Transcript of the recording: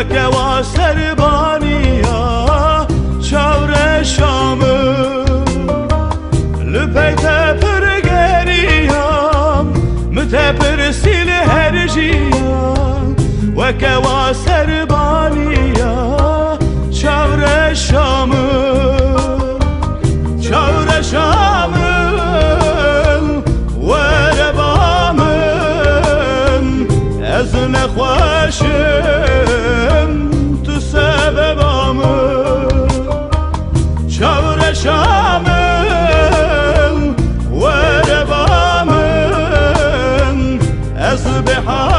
Meke var Serbaniya Çevre Şam'ı. Lüpeyte pır geriyam Mütepir sil her jiyan Veke var behind